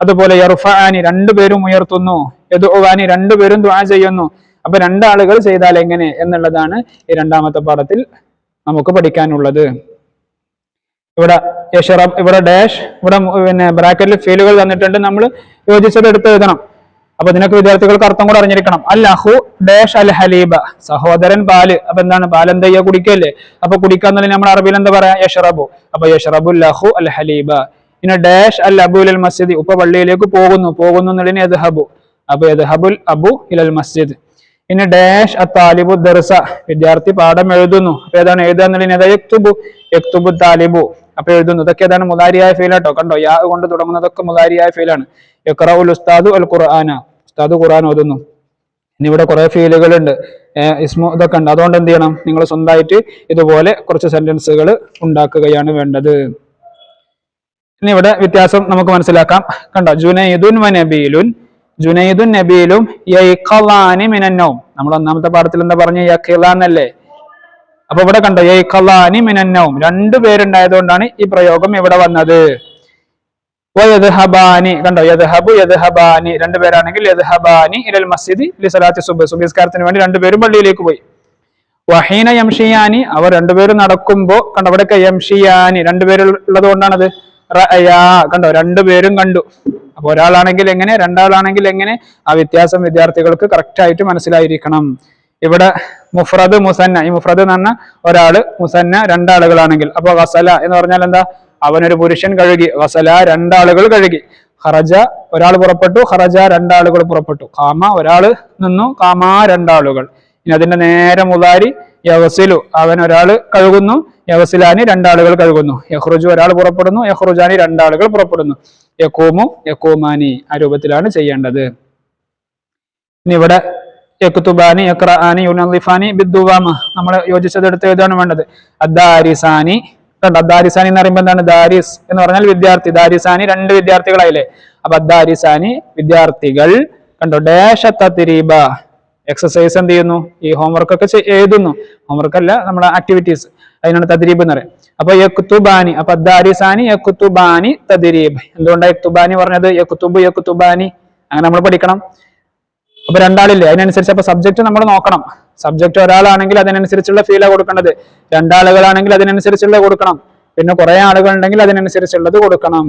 അതുപോലെ യർഫാനി രണ്ടുപേരും ഉയർത്തുന്നു യദുവാനി രണ്ടുപേരും ദുആ ചെയ്യുന്നു. അപ്പൊ രണ്ടാളുകൾ ചെയ്താൽ എങ്ങനെ എന്നുള്ളതാണ് ഈ രണ്ടാമത്തെ പാഠത്തിൽ നമുക്ക് പഠിക്കാനുള്ളത്. ഇവിടെ യഷറബ് ഇവിടെ ഡാഷ് ഇവിടെ പിന്നെ ബ്രാക്കറ്റിൽ ഫീലുകൾ തന്നിട്ടുണ്ട് നമ്മൾ യോജിച്ചത് എടുത്ത് എഴുതണം. അപ്പൊ ഇതിനൊക്കെ വിദ്യാർത്ഥികൾക്ക് അർത്ഥം കൂടെ അറിഞ്ഞിരിക്കണം. അൽ അഹു ഡാഷ് അൽ ഹലീബ സഹോദരൻ പാൽ അപ്പൊ എന്താണ്? പാൽ എന്താ ചെയ്യുക കുടിക്കല്ലേ? അപ്പൊ കുടിക്കാന്നുള്ളത് നമ്മൾ അറബിയിൽ എന്താ പറയാ? യഷറബു. അപ്പൊ യഷറബു ലഹു അൽ ഹലീബ. പിന്നെ ഡാഷ് അൽ അബു ഇലൽ മസ്ജിദ് ഉപ്പ പള്ളിയിലേക്ക് പോകുന്നു. പോകുന്നു എന്നുള്ളതിന് യദ്ഹബു. അപ്പൊ ഹബുൽ അബു ഇലൽ മസ്ജിദ്. പിന്നെ ഡാഷ് അ താലിബു ദർസ. വിദ്യാർത്ഥി പാഠം എഴുതുന്നു. അപ്പൊ ഏതാണ് എഴുതുക എന്നുള്ളതിന് യക്തുബു. യക്തുബു താലിബു. അപ്പൊ എഴുതുന്നു. ഇതൊക്കെ ഏതാണ് മുതാരിയായ ഫീലാട്ടോ കണ്ടോ? യാ കൊണ്ട് തുടങ്ങുന്നതൊക്കെ മുതാരിയായ ഫീലാണ് യക്റഉൽ ഉസ്താദു അൽ ഖുർആന. ഉസ്താദ് ഖുർആൻ ഓതുന്നു. ഇനി ഇവിടെ കുറെ ഫീലുകൾ ഉണ്ട്. ഇസ്മു ഇതൊക്കെ ഉണ്ട്. അതുകൊണ്ട് എന്ത് ചെയ്യണം? നിങ്ങൾ സ്വന്തമായിട്ട് ഇതുപോലെ കുറച്ച് സെന്റൻസുകൾ ഉണ്ടാക്കുകയാണ് വേണ്ടത്. ഇനി ഇവിടെ വ്യത്യാസം നമുക്ക് മനസ്സിലാക്കാം. കണ്ടോ? ജുനൈദുൻ വനബീലുൻ നബീലുൻ. ജുനൈദുൻ നബീലും യൈഖലാനി മിനന്നൗം നമ്മൾ ഒന്നാമത്തെ പാഠത്തിൽ എന്താ പറഞ്ഞു? അല്ലേ അപ്പൊ ഇവിടെ കണ്ടോ? യൈഖലാനി മിനന്നൗം രണ്ടു പേരുണ്ടായതുകൊണ്ടാണ് ഈ പ്രയോഗം ഇവിടെ വന്നത്. കണ്ടോ? യദ്ഹബു യദ്ഹബാനി. രണ്ടുപേരാണെങ്കിൽ യദ്ഹബാനി ഇലൽ മസ്ജിദി ലിസലാത്തി സുബ് സുബിസ്കാരത്തിന് വേണ്ടി രണ്ടുപേരും പള്ളിയിലേക്ക് പോയി. വഹീന യംഷിയാനി. അവർ രണ്ടുപേരും നടക്കുമ്പോ കണ്ടോ? ഇവിടെയൊക്കെ യംഷിയാനി. രണ്ടുപേരുള്ളത് കൊണ്ടാണത് കണ്ടോ? രണ്ടുപേരും കണ്ടു. അപ്പൊ ഒരാളാണെങ്കിൽ എങ്ങനെ രണ്ടാളാണെങ്കിൽ എങ്ങനെ? ആ വ്യത്യാസം വിദ്യാർത്ഥികൾക്ക് കറക്റ്റ് ആയിട്ട് മനസ്സിലായിരിക്കണം. ഇവിടെ മുഫ്രദ് മുസന്ന ഈ മുഫ്രദ് എന്ന് പറഞ്ഞാൽ ഒരാൾ മുസന്ന രണ്ടാളുകളാണെങ്കിൽ. അപ്പൊ വസല എന്ന് പറഞ്ഞാൽ എന്താ? അവനൊരു പുരുഷൻ കഴുകി. വസല രണ്ടാളുകൾ കഴുകി. ഹറജ ഒരാൾ പുറപ്പെട്ടു ഹറജ രണ്ടാളുകൾ പുറപ്പെട്ടു. കാമ ഒരാൾ നിന്നു കാമ രണ്ടാളുകൾ. ഇനി അതിന്റെ നേരെ മുതാരി യവസിലു. അവൻ ഒരാൾ കഴുകുന്നു. യവസിലാനി രണ്ടാളുകൾ കഴുകുന്നു. യഹ്റുജു ഒരാൾ പുറപ്പെടുന്നു. യഹ്റുജാനി രണ്ടാളുകൾ പുറപ്പെടുന്നു. യക്കൂമു യക്കൂമാനി ആ രൂപത്തിലാണ് ചെയ്യേണ്ടത്. ഇനി ഇവിടെ യക്തുബാനി യക്രാനി യുനലിഫാനി ബിദ്ദുവാമ. നമ്മൾ യോജിച്ചത് എടുത്ത് എഴുതാണ് വേണ്ടത്. അദ്ദാരിസാനി. കണ്ടോ? അദ്ദാരിസാനി എന്ന് പറയുമ്പോൾ എന്താണ്? ദാരിസ് എന്ന് പറഞ്ഞാൽ വിദ്യാർത്ഥി. ദാരിസാനി രണ്ട് വിദ്യാർത്ഥികളായില്ലേ? അപ്പൊ അദ്ദാരിസാനി വിദ്യാർത്ഥികൾ കണ്ടോ? ഡാഷ എക്സസൈസ് എന്ത് ചെയ്യുന്നു? ഈ ഹോംവർക്ക് ഒക്കെ എഴുതുന്നു. ഹോംവർക്ക് അല്ല നമ്മുടെ ആക്ടിവിറ്റീസ് അതിനാണ് തദ്രീബ് എന്ന് പറയുന്നത്. അപ്പൊ യക്തുബാനി അപ്പൊ ദാരിസാനി യക്തുബാനി തദ്രീബ്. എന്തുകൊണ്ടാണ് യക്തുബാനി പറഞ്ഞത്? യക്തുബ് യക്തുബാനി അങ്ങനെ നമ്മൾ പഠിക്കണം. അപ്പൊ രണ്ടാളില്ലേ? അതിനനുസരിച്ച് അപ്പൊ സബ്ജക്ട് നമ്മൾ നോക്കണം. സബ്ജക്ട് ഒരാളാണെങ്കിൽ അതിനനുസരിച്ചുള്ള ഫീല കൊടുക്കേണ്ടത് രണ്ടാളുകളാണെങ്കിൽ അതിനനുസരിച്ചുള്ള കൊടുക്കണം. പിന്നെ കുറെ ആളുകൾ ഉണ്ടെങ്കിൽ അതിനനുസരിച്ചുള്ളത് കൊടുക്കണം.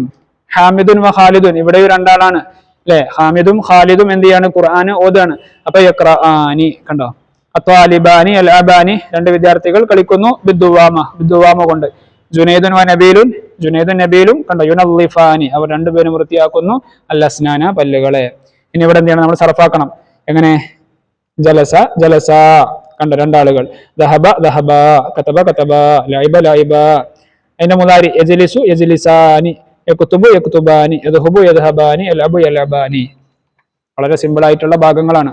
ഹാമിദുൻ വഹാലിദുൻ ഖാലിദുൻ ഇവിടെ രണ്ടാളാണ്. അല്ലെ? ഹാമിദും ഖാലിദും എന്ത് ചെയ്യാണ്? ഖുർആൻ ഓതാണ് അപ്പൊ യക്രാനി കണ്ടോ? അത്വാലിബാനി അൽ അബാനി രണ്ട് വിദ്യാർത്ഥികൾ കളിക്കുന്നു ബിദ്ദുവാമ. ബിദ്ദുവാമ കൊണ്ട്. ജുനൈദുൻ വ നബീലുൻ ജുനൈദുൻ നബീലും കണ്ടോ? യുനല്ലിഫാനി അവർ രണ്ടുപേരും വൃത്തിയാക്കുന്നു. അൽ അസ്നാന പല്ലുകളെ. ഇനി ഇവിടെ എന്ത് ചെയ്യണം? നമ്മൾ സർഫാക്കണം എങ്ങനെ? ജലസ ജലസ. കണ്ടോ? രണ്ടാളുകൾ. ദഹബ ദഹബ. കതബ കതബ. ലൈബ ലൈബ. അതിന്റെ മുതാരി യജലിസു യജ്ലിസാനി. യക്തുബു യക്തുബാനി യദ്ഹുബു യദ്ഹബാനി യലബു യലബാനി വളരെ സിമ്പിൾ ആയിട്ടുള്ള ഭാഗങ്ങളാണ്.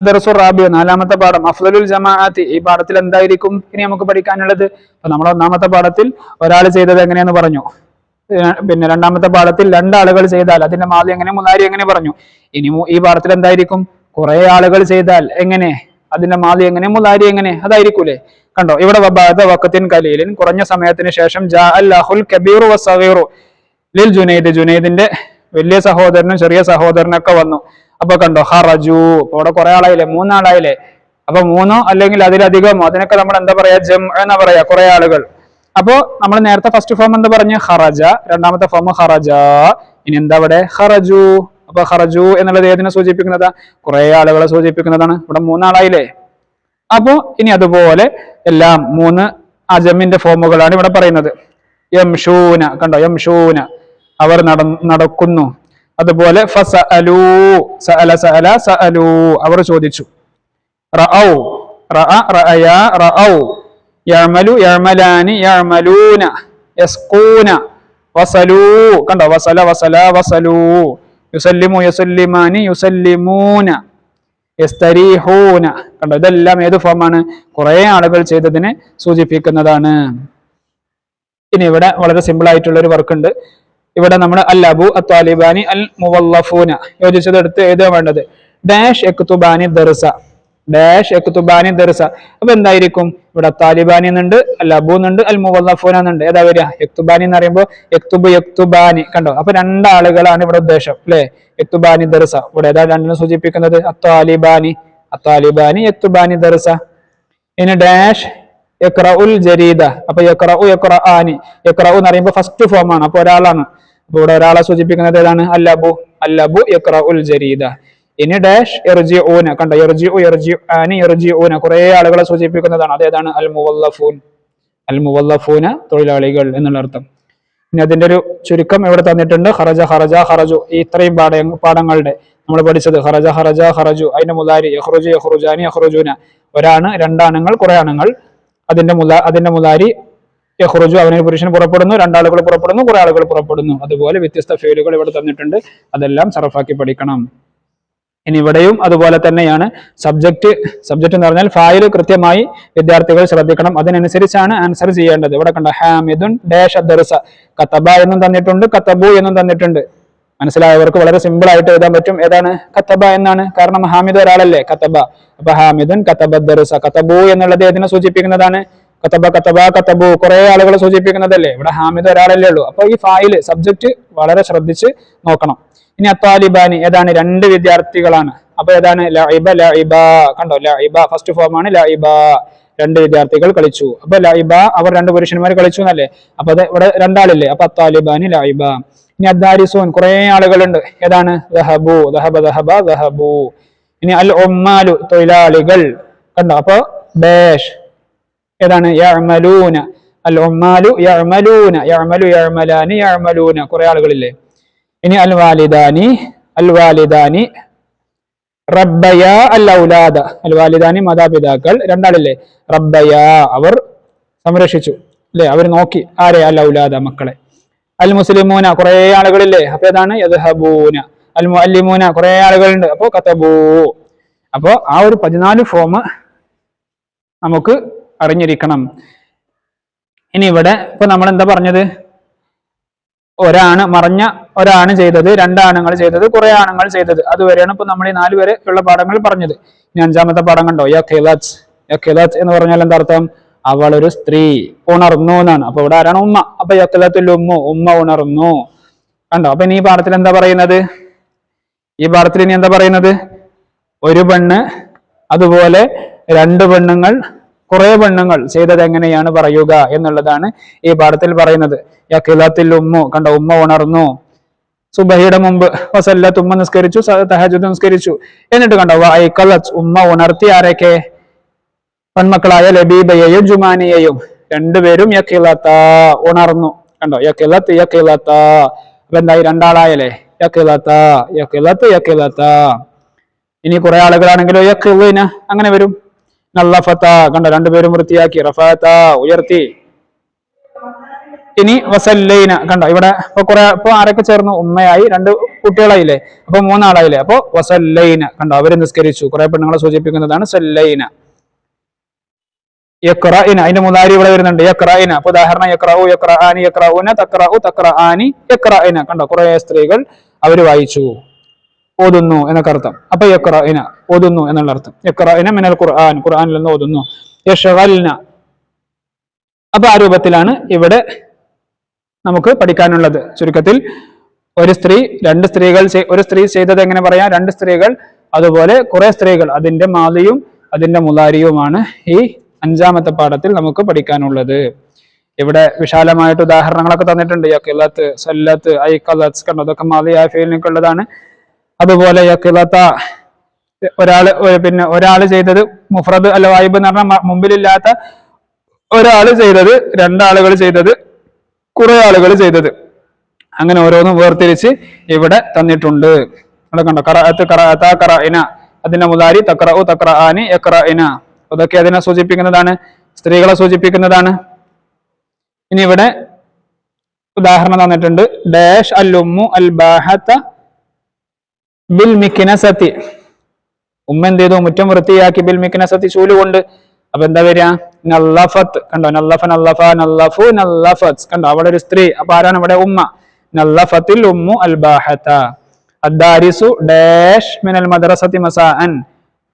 ദർസു റാബിയ നാലാമത്തെ പാഠം. അഫ്ദലുൽ ജമാഅത്തി ഈ പാഠത്തിൽ എന്തായിരിക്കും ഇനി നമുക്ക് പഠിക്കാനുള്ളത്? നമ്മൾ ഒന്നാമത്തെ പാഠത്തിൽ ഒരാൾ ചെയ്തത് എങ്ങനെയെന്ന് പറഞ്ഞു. പിന്നെ രണ്ടാമത്തെ പാഠത്തിൽ രണ്ടാളുകൾ ചെയ്താൽ അതിന്റെ മാതി എങ്ങനെ മുന്നാരി എങ്ങനെ പറഞ്ഞു? ഇനി ഈ പാഠത്തിൽ എന്തായിരിക്കും? കുറെ ആളുകൾ ചെയ്താൽ എങ്ങനെ? അതിന്റെ മാതി എങ്ങനെ മുതാരി എങ്ങനെ? അതായിരിക്കൂലേ? കണ്ടോ? ഇവിടെ വബാദ വക്കത്തിൻ കലീലിൻ കുറഞ്ഞ സമയത്തിന് ശേഷം ജാ അൽ കബീറു വസഗീറു ലിൽ ജുനൈദ്. ജുനൈദിന്റെ വലിയ സഹോദരനും ചെറിയ സഹോദരനൊക്കെ വന്നു. അപ്പൊ കണ്ടോ ഹറജു അപ്പൊ അവിടെ കുറെ ആളായില്ലേ? മൂന്നാളായില്ലേ? അപ്പൊ മൂന്നോ അല്ലെങ്കിൽ അതിലധികമോ? അതിനൊക്കെ നമ്മൾ എന്താ പറയാ ജം എന്നാ പറയാ കുറെ ആളുകൾ. അപ്പോ നമ്മൾ നേരത്തെ ഫസ്റ്റ് ഫോം എന്താ പറഞ്ഞു? ഹറജ രണ്ടാമത്തെ ഫോം ഹറജ ഇനി എന്താ അവിടെ? ഹറജു അപ്പൊ ഹറജു എന്നുള്ളത് ഏതിനെ സൂചിപ്പിക്കുന്നതാ? കുറെ ആളുകളെ സൂചിപ്പിക്കുന്നതാണ്. ഇവിടെ മൂന്നാളായില്ലേ? അപ്പോ ഇനി അതുപോലെ എല്ലാം മൂന്ന് അജമിന്റെ ഫോമുകളാണ് ഇവിടെ പറയുന്നത്. യംഷൂന. കണ്ടോ യംഷൂന. അവർ നട നടക്കുന്നു. അതുപോലെ അവർ ചോദിച്ചു. കണ്ടോ? വസല വസല വസലൂ. യുസല്ലിമു യുസല്ലിമാനി യുസല്ലിമൂന യസ്തരീഹൂന. കണ്ടോ? ഇതെല്ലാം ഏത് ഫോമാണ്? കുറെ ആളുകൾ ചെയ്തതിനെ സൂചിപ്പിക്കുന്നതാണ്. ഇനി ഇവിടെ വളരെ സിമ്പിൾ ആയിട്ടുള്ള ഒരു വർക്ക് ഉണ്ട്. ഇവിടെ നമ്മൾ അൽ അബു അത്വാലിബാനി അൽ മുവല്ലഫൂന യോജിച്ചത് എടുത്ത് എഴുതാൻ വേണ്ടത്. ഡാഷ് എക്തുബാനി ദർസ. ഡാഷ് എക്തുബാനി ദർസ. അപ്പൊ എന്തായിരിക്കും? ഇവിടെ താലിബാനി എന്നുണ്ട് അൽ അബു എന്നുണ്ട് അൽ മുവല്ലഫൂന എന്നുണ്ട്. ഏതാ വരിക? എക്തുബാനി എന്ന് പറയുമ്പോൾ എക്തുബു എക്തുബാനി കണ്ടോ? അപ്പൊ രണ്ടാളുകളാണ് ഇവിടെ ഉദ്ദേശം അല്ലെ? എക്തുബാനി ദർസ. ഇവിടെ ഏതാ രണ്ടിനെ സൂചിപ്പിക്കുന്നത്? അത്താലിബാനി. അത്താലിബാനി എക്തുബാനി ദർസ. ഇനി ഡാഷ് യക്റഉൽ ജരീദ. അപ്പൊ യക്റഉ യക്റആനി യക്റഉ എന്ന് പറയുമ്പോൾ ഫസ്റ്റ് ഫോം ആണ് അപ്പൊ ഒരാളാണ്. അപ്പൊ ഇവിടെ ഒരാളെ സൂചിപ്പിക്കുന്നത് ഏതാണ്? അല്ലബു അല്ലബു യക്റഉൽ ജരീദ. ഇനി ഡാഷ് യർജിഊന കണ്ടോ? യർജിഉ എർജി ഊന കുറെ ആളുകളെ സൂചിപ്പിക്കുന്നതാണ്. അതേതാണ് അൽ മുവല്ലഫൂൻ അൽ മുവല്ലഫൂന തൊഴിലാളികൾ എന്നുള്ള അർത്ഥം. ഇനി അതിന്റെ ഒരു ചുരുക്കം ഇവിടെ തന്നിട്ടുണ്ട്. ഹറജ ഹറജ ഹറജു ഇത്രയും പാഠ പാഠങ്ങളുടെ നമ്മൾ പഠിച്ചത്. ഹറജ ഹറജ ഹറജു അതിന്റെ മുതാരി യഹ്റുജു യഹ്റുജാനി യഹ്റുജൂന ഒരാണ് രണ്ടാണുങ്ങൾ കുറെ ആണുങ്ങൾ. അതിന്റെ മുല അതിന്റെ മുതാരി യഹ്റുജു അവനെ പുരുഷൻ പുറപ്പെടുന്നു രണ്ടാളുകൾ പുറപ്പെടുന്നു കുറെ ആളുകൾ പുറപ്പെടുന്നു. അതുപോലെ വ്യത്യസ്ത ഫെയിലുകൾ ഇവിടെ തന്നിട്ടുണ്ട്. അതെല്ലാം സർഫാക്കി പഠിക്കണം. ഇനി ഇവിടെയും അതുപോലെ തന്നെയാണ്. സബ്ജക്റ്റ് സബ്ജക്റ്റ് എന്ന് പറഞ്ഞാൽ ഫായിൽ കൃത്യമായി വിദ്യാർത്ഥികൾ ശ്രദ്ധിക്കണം. അതിനനുസരിച്ചാണ് ആൻസർ ചെയ്യേണ്ടത്. ഇവിടെ കണ്ട ഹാമിദുൻ ഡാഷ് അദ്ദർസ കത്തബ എന്നും തന്നിട്ടുണ്ട് കത്തബു എന്നും തന്നിട്ടുണ്ട്. മനസ്സിലായവർക്ക് വളരെ സിമ്പിൾ ആയിട്ട് എഴുതാൻ പറ്റും. ഏതാണ്? കത്തബ എന്നാണ്. കാരണം ഹാമിദ് ഒരാളല്ലേ? കത്തബ. അപ്പൊ ഹാമിദുൻ കത്തബ ദർസ കത്തബു എന്നുള്ളത് ഏതിനെ സൂചിപ്പിക്കുന്നതാണ്? കത്തബ കത്തബ കത്തബു കുറെ ആളുകളെ സൂചിപ്പിക്കുന്നതല്ലേ? ഇവിടെ ഹാമിദ് ഒരാളല്ലേ ഉള്ളൂ. അപ്പൊ ഈ ഫായിൽ സബ്ജക്റ്റ് വളരെ ശ്രദ്ധിച്ച് നോക്കണം. ഇനി അത്താലിബാനി ഏതാണ്? രണ്ട് വിദ്യാർത്ഥികളാണ്. അപ്പൊ ഏതാണ്? ലൈബ ലൈബ കണ്ടോ? ലൈബ ഫസ്റ്റ് ഫോം ആണ് ലൈബ രണ്ട് വിദ്യാർത്ഥികൾ കളിച്ചു. അപ്പൊ ലൈബ അവർ രണ്ട് പുരുഷന്മാർ കളിച്ചു എന്നല്ലേ? അപ്പൊ അത് ഇവിടെ രണ്ടാളില്ലേ? അപ്പൊ അത്താലിബാനി ലൈബ ഇനി അദ്ദാരിസൂൻ കുറെ ആളുകളുണ്ട്. ഏതാണ്? ദഹബു. ദഹബ ദഹബ ദഹബു. ഇനി അൽ ഒമ്മാലു തൊഴിലാളികൾ. കണ്ടോ? അപ്പൊ ഡാഷ് ഏതാണ്? യഅമലൂന. അൽ ഉമ്മാലു യഅമലൂന. യഅമലു യഅമലാനി യഅമലൂന. കുറെ ആളുകളില്ലേ? ഇനി അൽ വാലിദാനി അൽ വാലിദാനി റബ്ബയ അൽ ഔലാദ അൽ വാലിദാനി മാതാപിതാക്കൾ. രണ്ടാളില്ലേ? റബ്ബയ. അവർ സംരക്ഷിച്ചു. അല്ലെ? അവർ നോക്കി ആരെ? അൽ ഔലാദ മക്കളെ. അൽ മുസ്ലിമൂന കുറെ ആളുകളില്ലേ? അപ്പൊ ഏതാണ്? യദ്ഹബൂന. അൽ മുഅല്ലിമൂന കുറെ ആളുകളുണ്ട്. അപ്പോ കതബൂ അപ്പോ ആ ഒരു പതിനാല് ഫോം നമുക്ക് അറിഞ്ഞിരിക്കണം. ഇനി ഇവിടെ ഇപ്പൊ നമ്മൾ എന്താ പറഞ്ഞത്? ഒരാണ് മറഞ്ഞ ഒരാണ് ചെയ്തത് രണ്ടാണുങ്ങൾ ചെയ്തത് കുറെ ആണുങ്ങൾ ചെയ്തത്. അതുവരെയാണ് ഇപ്പൊ നമ്മൾ ഈ നാല് വരെ ഉള്ള പാഠങ്ങൾ പറഞ്ഞത്. ഇനി അഞ്ചാമത്തെ പാഠം കണ്ടോ? യഖിലത്ത് യഖിലത്ത് എന്ന് പറഞ്ഞാൽ എന്താ അർത്ഥം? അവൾ ഒരു സ്ത്രീ ഉണർന്നു എന്നാണ്. അപ്പൊ ഇവിടെ ആരാണ്? ഉമ്മ. അപ്പൊ യഖിലത്തുൽ ഉമ്മ. ഉമ്മ ഉണർന്നു. കണ്ടോ? അപ്പൊ ഇനി ഈ പാഠത്തിൽ എന്താ പറയുന്നത്? ഈ പാഠത്തിൽ ഇനി എന്താ പറയുന്നത്? ഒരു പെണ്ണ് അതുപോലെ രണ്ട് പെണ്ണുങ്ങൾ കുറെ പെണ്ണുങ്ങൾ ചെയ്തത് എങ്ങനെയാണ് പറയുക എന്നുള്ളതാണ് ഈ പാഠത്തിൽ പറയുന്നത്. യക്കിലത്തിൽ ഉമ്മു കണ്ട? ഉമ്മ ഉണർന്നു. സുബഹിയുടെ മുമ്പ് വസല്ലത്ത് ഉമ്മ നിസ്കരിച്ചു തഹജുദ് നിസ്കരിച്ചു. എന്നിട്ട് കണ്ടോ? വൈക്കലത്ത് ഉമ്മ ഉണർത്തി ആരൊക്കെ? പെൺമക്കളായ ലബീബയെയും ജുമാനിയെയും രണ്ടുപേരും യക്കിലത്ത ഉണർന്നു. കണ്ടോ? യക്കിലത്ത് യക്കിലത്ത അപ്പൊ എന്തായി? രണ്ടാളായല്ലേ? യക്കിലത്ത യക്കിലത്ത് യക്കിലത്ത ഇനി കുറെ ആളുകളാണെങ്കിലോ യക്കിളിന് അങ്ങനെ വരും. നല്ലഫത്ത. കണ്ടോ രണ്ടുപേരും വൃത്തിയാക്കി. റഫാത്ത ഉയർത്തി. ഇനി വസല്ലൈന. കണ്ടോ ഇവിടെ ഇപ്പൊ കുറെ ഇപ്പൊ ആരൊക്കെ ചേർന്നു? ഉമ്മയായി. രണ്ട് കുട്ടികളായില്ലേ? അപ്പൊ മൂന്നാളായില്ലേ? അപ്പൊ വസല്ലൈന. കണ്ടോ അവർ നിസ്കരിച്ചു. കുറെ പെണ്ണുങ്ങളെ സൂചിപ്പിക്കുന്നതാണ് സല്ലൈന. യക്റഇന അതിന്റെ മുതാരി ഇവിടെ വരുന്നുണ്ട്. യക്റഇന അപ്പൊ ഉദാഹരണം തക്ര ഊ തക്ര ആനി യക്ര ഇന കണ്ടോ കുറെ സ്ത്രീകൾ അവർ വായിച്ചു. ഓതുന്നു എന്നൊക്കെ അർത്ഥം അപ്പൊ യക്റഇന ഓതുന്നു എന്നുള്ള അർത്ഥം യക്റഇന മിനൽ ഖുർആൻ ഖുർആനിൽ നിന്ന് ഓതുന്നു. യഷവൽന അപ്പൊ ആ രൂപത്തിലാണ് ഇവിടെ നമുക്ക് പഠിക്കാനുള്ളത്. ചുരുക്കത്തിൽ ഒരു സ്ത്രീ രണ്ട് സ്ത്രീകൾ ഒരു സ്ത്രീ ചെയ്തത് എങ്ങനെ പറയാം? രണ്ട് സ്ത്രീകൾ അതുപോലെ കുറെ സ്ത്രീകൾ. അതിന്റെ മാലിയും അതിന്റെ മുതാരിയുമാണ് ഈ അഞ്ചാമത്തെ പാഠത്തിൽ നമുക്ക് പഠിക്കാനുള്ളത്. ഇവിടെ വിശാലമായിട്ട് ഉദാഹരണങ്ങളൊക്കെ തന്നിട്ടുണ്ട്. യക്കിലത്ത് സല്ലത്ത് ഐക്കലത്ത് കണ്ടോ അതൊക്കെ മാലിയായ ഫീലിനൊക്കെ ഉള്ളതാണ്. അതുപോലെ യക്കിലത്ത ഒരാൾ പിന്നെ ഒരാൾ ചെയ്തത് മുഫ്രദ് അല്ല വായിബ് എന്ന് പറഞ്ഞാൽ മുമ്പിലില്ലാത്ത ഒരാൾ ചെയ്തത് രണ്ടാളുകൾ ചെയ്തത് കുറെ ആളുകൾ ചെയ്തത്. അങ്ങനെ ഓരോന്നും വേർതിരിച്ച് ഇവിടെ തന്നിട്ടുണ്ട്. കണ്ടോ? കറാഅത്ത് കറാഅത്ത കറഇന അതിന്റെ മുതാരി തക്റഉ തക്റആനി യക്റഇന അതൊക്കെ അതിനെ സൂചിപ്പിക്കുന്നതാണ്. സ്ത്രീകളെ സൂചിപ്പിക്കുന്നതാണ്. ഇനി ഇവിടെ ഉദാഹരണം തന്നിട്ടുണ്ട്. ഡാഷ് അൽ ഉമ്മു അൽ ബാഹത്ത ബിൽ മിക്കിനസത്തി ഉമ്മ എന്ത് ചെയ്തു? മുറ്റം വൃത്തിയാക്കി ബിൽ മിക്കിനസത്തി ചൂൽ കൊണ്ട്. അപ്പൊ എന്താ വരിക? നല്ലഫത്ത്. കണ്ടോ? നല്ലഫ നല്ലഫ നല്ലഫു നല്ലഫത്ത്. കണ്ടോ? അവിടെ ഒരു സ്ത്രീ. അപ്പൊ ആരാണ് അവിടെ? ഉമ്മ. നല്ലഫത്തിൽ ഉമ്മു അൽബാഹത്ത അദ്ദാരിസു ഡാഷ് മിനൽ മദ്രസത്തി മസാഅൻ.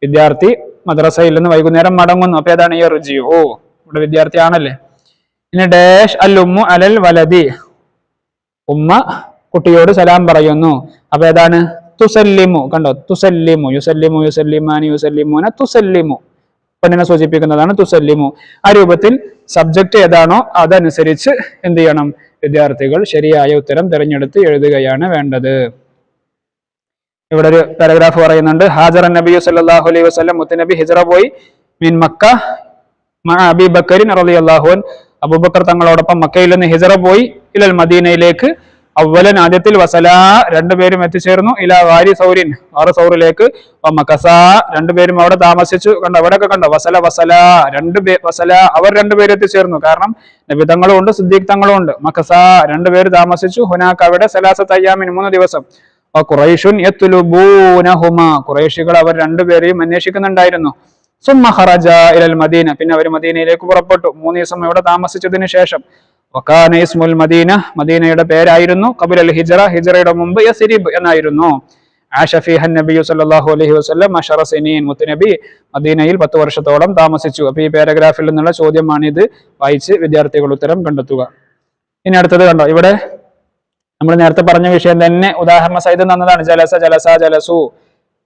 വിദ്യാർത്ഥി മദ്രസയിൽ നിന്ന് വൈകുന്നേരം മടങ്ങുന്നു. അപ്പൊ ഏതാണ്? ഈ റുജി ഓ ഇവിടെ വിദ്യാർത്ഥി ആണല്ലേ? ഇനി ഡാഷ് അൽ ഉമ്മു അലൽ വലതി ഉമ്മ കുട്ടിയോട് സലാം പറയുന്നു. അപ്പൊ ഏതാണ്? തുസല്ലിമു. കണ്ടോ? തുസല്ലിമു. യുസല്ലിമു യുസല്ലിമാനി യുസല്ലിമൂന തുസല്ലിമു. പെണ്ണിനെ സൂചിപ്പിക്കുന്നതാണ് തുസല്ലിമു. ആ രൂപത്തിൽ സബ്ജക്റ്റ് ഏതാണോ അതനുസരിച്ച് എന്ത് ചെയ്യണം? വിദ്യാർത്ഥികൾ ശരിയായ ഉത്തരം തിരഞ്ഞെടുത്ത് എഴുതുകയാണ് വേണ്ടത്. ഇവിടെ ഒരു പാരഗ്രാഫ് പറയുന്നുണ്ട്. ഹാജർ നബി സല്ലാഹു അലൈഹി വസ്ലം മുത്തനബി ഹിജറ പോയി. മീൻ മക്ക അബി ബക്കരിൻ റളിയല്ലാഹു അൻ അബൂബക്കർ തങ്ങളോടൊപ്പം മക്കയിൽ നിന്ന് ഹിജറ പോയി. ഇലൽ മദീനയിലേക്ക് അവലൻ ആദ്യത്തിൽ വസല രണ്ടുപേരും എത്തിച്ചേർന്നു. ഇല വാരി സൗരിൻ ആറ് സൗറിലേക്ക് മക്കസ രണ്ടുപേരും അവിടെ താമസിച്ചു. കണ്ടോ അവിടെയൊക്കെ കണ്ടോ? വസല വസല രണ്ട് പേ വസല അവർ രണ്ടുപേരും എത്തിച്ചേർന്നു. കാരണം നബി തങ്ങളും ഉണ്ട് സിദ്ദീഖ് തങ്ങളും ഉണ്ട് മക്കസ രണ്ടുപേര് താമസിച്ചു. ഹുനാക്ക് അവിടെ സലാസ തയ്യാമിൻ മൂന്ന് ദിവസം. ഖുറൈഷുൻ യത്തുലുബൂനഹുമ ഖുറൈശികൾ അവർ രണ്ടുപേരെയും അന്വേഷിക്കുന്നുണ്ടായിരുന്നു. സുമ്മ ഖറജ ഇലൽ മദീന. പിന്നെ അവർ മദീനയിലേക്ക് പുറപ്പെട്ടു. മൂന്ന് ദിവസം ഇവിടെ താമസിച്ചതിന് ശേഷം. വക്കാന ഇസ്മുൽ മദീന. മദീനയുടെ പേരായിരുന്നു കബുൽ അൽ ഹിജറ. ഹിജറയുടെ മുമ്പ് യസിരിബ് എന്നായിരുന്നു. ആഷഫിഹൻ നബി സല്ലല്ലാഹു അലൈഹി വസല്ലം അഷറ സിനീൻ മുത്തുനബി മദീനയിൽ പത്ത് വർഷത്തോളം താമസിച്ചു. അപ്പൊ ഈ പാരഗ്രാഫിൽ നിന്നുള്ള ചോദ്യമാണ് ഇത് വായിച്ച് വിദ്യാർത്ഥികൾ ഉത്തരം കണ്ടെത്തുക. ഇനി അടുത്തത് കണ്ടോ? ഇവിടെ നമ്മൾ നേരത്തെ പറഞ്ഞ വിഷയം തന്നെ ഉദാഹരണ സഹിതം തന്നതാണ്. ജലസ ജലസ ജലസു.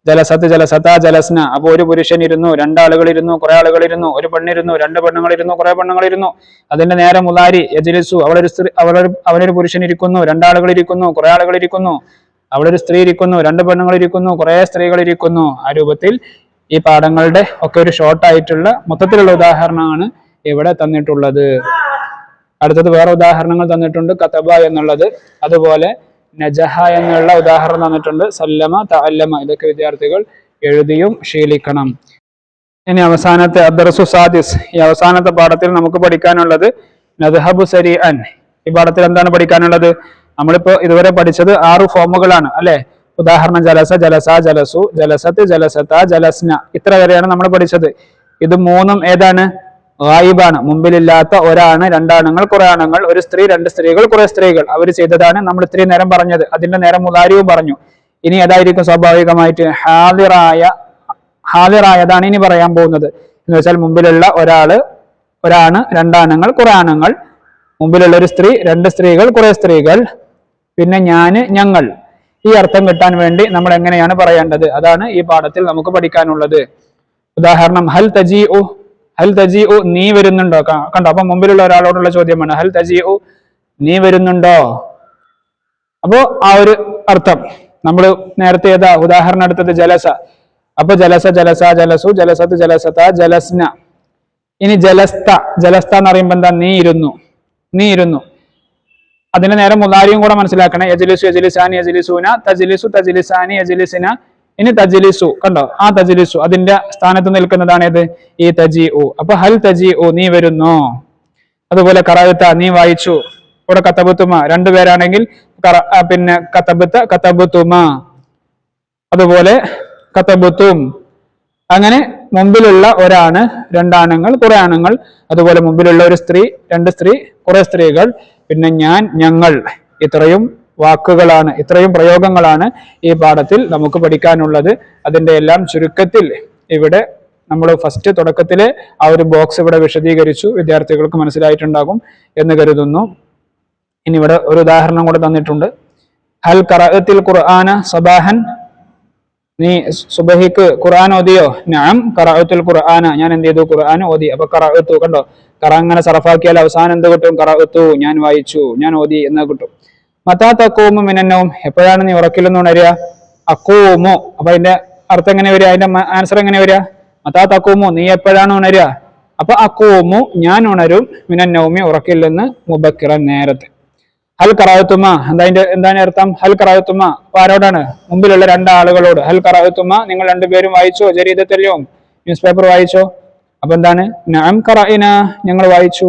ജലസത്ത് ജലസത്ത ജലസ്ന. അപ്പോൾ ഒരു പുരുഷൻ ഇരുന്നു രണ്ടാളുകൾ ഇരുന്നു കുറെ ആളുകൾ ഇരുന്നു ഒരു പെണ്ണിരുന്നു രണ്ട് പെണ്ണുങ്ങൾ ഇരുന്നു കുറെ പെണ്ണുങ്ങൾ ഇരുന്നു അതിന്റെ നേരം മുതാരി യജിലിസു. അവളൊരു സ്ത്രീ അവളൊരു അവനൊരു പുരുഷൻ ഇരിക്കുന്നു രണ്ടാളുകൾ ഇരിക്കുന്നു കുറെ ആളുകൾ ഇരിക്കുന്നു അവളൊരു സ്ത്രീ ഇരിക്കുന്നു രണ്ട് പെണ്ണുങ്ങൾ ഇരിക്കുന്നു കുറെ സ്ത്രീകൾ ഇരിക്കുന്നു ആ രൂപത്തിൽ ഈ പാഠങ്ങളുടെ ഒക്കെ ഒരു ഷോർട്ടായിട്ടുള്ള മൊത്തത്തിലുള്ള ഉദാഹരണമാണ് ഇവിടെ തന്നിട്ടുള്ളത്. അടുത്തത് വേറെ ഉദാഹരണങ്ങൾ തന്നിട്ടുണ്ട് കഥബ എന്നുള്ളത്. അതുപോലെ നജഹ എന്നുള്ള ഉദാഹരണം തന്നിട്ടുണ്ട്. സല്ലമ തഅല്ലമ ഇതൊക്കെ വിദ്യാർത്ഥികൾ എഴുതിയും ശീലിക്കണം. ഇനി അവസാനത്തെ അദ്റസു സാദിസ്. ഈ അവസാനത്തെ പാഠത്തിൽ നമുക്ക് പഠിക്കാനുള്ളത് നദ്ഹബു സരി അൻ ഈ പാഠത്തിൽ എന്താണ് പഠിക്കാനുള്ളത്? നമ്മളിപ്പോ ഇതുവരെ പഠിച്ചത് ആറ് ഫോമുകളാണ് അല്ലെ? ഉദാഹരണം ജലസ ജലസ ജലസു ജലസത്ത് ജലസത്ത ജലസ്ന. ഇത്ര വരെയാണ് നമ്മൾ പഠിച്ചത്. ഇത് മൂന്നും ഏതാണ്? ഗായിബാണ്. മുമ്പിലില്ലാത്ത ഒരാണ് രണ്ടാണുങ്ങൾ കുറെ ആണുങ്ങൾ. ഒരു സ്ത്രീ രണ്ട് സ്ത്രീകൾ കുറെ സ്ത്രീകൾ. അവർ ചെയ്തതാണ് നമ്മൾ ഇത്രയും നേരം പറഞ്ഞത്. അതിന്റെ നേരം മുതാരിവും പറഞ്ഞു. ഇനി ഏതായിരിക്കും സ്വാഭാവികമായിട്ട് ഹാദിറായ ഹാദിറായതാണ് ഇനി പറയാൻ പോകുന്നത്. എന്ന് വെച്ചാൽ മുമ്പിലുള്ള ഒരാൾ ഒരാണ് രണ്ടാണുങ്ങൾ കുറെ ആണുങ്ങൾ. മുമ്പിലുള്ള ഒരു സ്ത്രീ രണ്ട് സ്ത്രീകൾ കുറെ സ്ത്രീകൾ. പിന്നെ ഞാൻ ഞങ്ങൾ. ഈ അർത്ഥം കിട്ടാൻ വേണ്ടി നമ്മൾ എങ്ങനെയാണ് പറയേണ്ടത്? അതാണ് ഈ പാഠത്തിൽ നമുക്ക് പഠിക്കാനുള്ളത്. ഉദാഹരണം ഹൽ തജി ഉ ഹൽ തജി ഉ നീ വരുന്നുണ്ടോ? കണ്ടോ? അപ്പൊ മുമ്പിലുള്ള ഒരാളോടുള്ള ചോദ്യമാണ് ഹൽ തജി ഉ നീ വരുന്നുണ്ടോ? അപ്പോ ആ ഒരു അർത്ഥം. നമ്മൾ നേരത്തെ ഏതാ? ഉദാഹരണം എടുത്തത് ജലസ. അപ്പൊ ജലസ ജലസ ജലസു ജലസത്ത് ജലസത ജലസ്ന. ഇനി ജലസ്ത. ജലസ്ത എന്ന് പറയുമ്പോ എന്താ? നീ ഇരുന്നു. നീ ഇരുന്നു. അതിന്റെ നേരെ മുതാരിയും കൂടെ മനസ്സിലാക്കണേ. യജിലിസു യജിലിസാനി യജിലിസൂന. തജിലിസു തജിലിസാനി യജിലിസിന. ഇനി തജിലിസു കണ്ടോ? ആ തജിലിസു അതിന്റെ സ്ഥാനത്ത് നിൽക്കുന്നതാണ് ഏത് ഈ തജി ഉ അപ്പൊ ഹൽ തജി ഉ നീ വരുന്നു? അതുപോലെ കറായത്ത നീ വായിച്ചു. ഇവിടെ കത്തബുത്തുമ രണ്ടുപേരാണെങ്കിൽ പിന്നെ കത്തബുത്ത കത്തബുത്തുമ. അതുപോലെ കത്തബുത്തും. അങ്ങനെ മുമ്പിലുള്ള ഒരാണ് രണ്ടാണുങ്ങൾ കുറെ ആണുങ്ങൾ. അതുപോലെ മുമ്പിലുള്ള ഒരു സ്ത്രീ രണ്ട് സ്ത്രീ കുറെ സ്ത്രീകൾ. പിന്നെ ഞാൻ ഞങ്ങൾ. ഇത്രയും വാക്കുകളാണ് ഇത്രയും പ്രയോഗങ്ങളാണ് ഈ പാഠത്തിൽ നമുക്ക് പഠിക്കാനുള്ളത്. അതിന്റെ എല്ലാം ചുരുക്കത്തിൽ ഇവിടെ നമ്മൾ ഫസ്റ്റ് തുടക്കത്തിലെ ആ ഒരു ബോക്സ് ഇവിടെ വിശദീകരിച്ചു. വിദ്യാർത്ഥികൾക്ക് മനസ്സിലായിട്ടുണ്ടാകും എന്ന് കരുതുന്നു. ഇനി ഇവിടെ ഒരു ഉദാഹരണം കൂടെ തന്നിട്ടുണ്ട്. ഹൽ കറത്തിൽ ഖുർആന സബാഹൻ? നീ സുബഹിക്ക് ഖുർആൻ ഓതിയോ? ഞാൻ കറത്തിൽ ഖുർആന. ഞാൻ എന്ത് ചെയ്തു? ഖുർആൻ ഓതി. അപ്പൊ കറത്തു കണ്ടോ? കറ അങ്ങനെ സറഫാക്കിയാൽ അവസാനം എന്ത് കിട്ടും? കറത്തു ഞാൻ വായിച്ചു. ഞാൻ ഓതി എന്ന് കിട്ടും? മത്താ തക്കൂമു മിനന്നവും. എപ്പോഴാണ് നീ ഉറക്കില്ലെന്ന് ഉണരുക? അക്കോമോ. അപ്പൊ അതിന്റെ അർത്ഥം എങ്ങനെ വരിക? അതിന്റെ ആൻസർ എങ്ങനെ വരിക? മത്താ തക്കോമോ നീ എപ്പോഴാണ് ഉണരുക? അപ്പൊ അക്കോമു ഞാൻ ഉണരും മിനന്നൗമി ഉറക്കില്ലെന്ന് മുബക്കിറ നേരത്തെ. ഹൽ കറായത്തുമ. എന്താ എന്താണ് അർത്ഥം? ഹൽ കറായത്തുമ. അപ്പൊ ആരോടാണ്? മുമ്പിലുള്ള രണ്ടാളുകളോട് ഹൽ കറായത്തുമ നിങ്ങൾ രണ്ടുപേരും വായിച്ചോ? ജരീദത്തല്ലോ ന്യൂസ് പേപ്പർ വായിച്ചോ? അപ്പൊ എന്താണ്? നാം കറയിന ഞങ്ങൾ വായിച്ചു.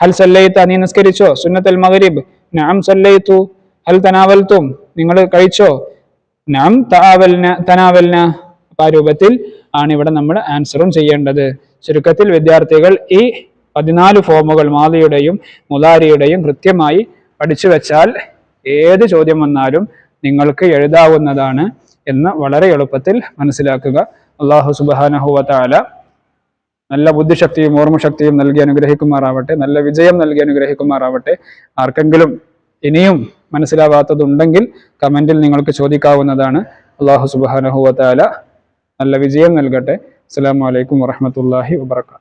ഹൽ സല്ലയിത്ത നീ നിസ്കരിച്ചോ? സുന്നത്തൽ മഗരിബ്. നാം സല്ലയിത്തു ഹൽ തനാവൽത്തും നിങ്ങൾ കഴിച്ചോ? നാം താവൽന തനാവൽന. ആ രൂപത്തിൽ ആണ് ഇവിടെ നമ്മൾ ആൻസറും ചെയ്യേണ്ടത്. ചുരുക്കത്തിൽ വിദ്യാർത്ഥികൾ ഈ പതിനാല് ഫോമുകൾ മാതയുടെയും മുതാരിയുടെയും കൃത്യമായി പഠിച്ചു വെച്ചാൽ ഏത് ചോദ്യം വന്നാലും നിങ്ങൾക്ക് എഴുതാവുന്നതാണ് എന്ന് വളരെ എളുപ്പത്തിൽ മനസ്സിലാക്കുക. അള്ളാഹു സുബാനഹുവല നല്ല ബുദ്ധിശക്തിയും ഓർമ്മശക്തിയും നൽകി അനുഗ്രഹിക്കുമാറാവട്ടെ നല്ല വിജയം നൽകി അനുഗ്രഹിക്കുമാറാവട്ടെ. ആർക്കെങ്കിലും ഇനിയും മനസ്സിലാവാത്തതുണ്ടെങ്കിൽ കമന്റിൽ നിങ്ങൾക്ക് ചോദിക്കാവുന്നതാണ്. അള്ളാഹു സുബാനഹുവല നല്ല വിജയം നൽകട്ടെ. അസ്സാം വലൈക്കും വറഹമത്തല്ലാഹി വബർക്കാത്തു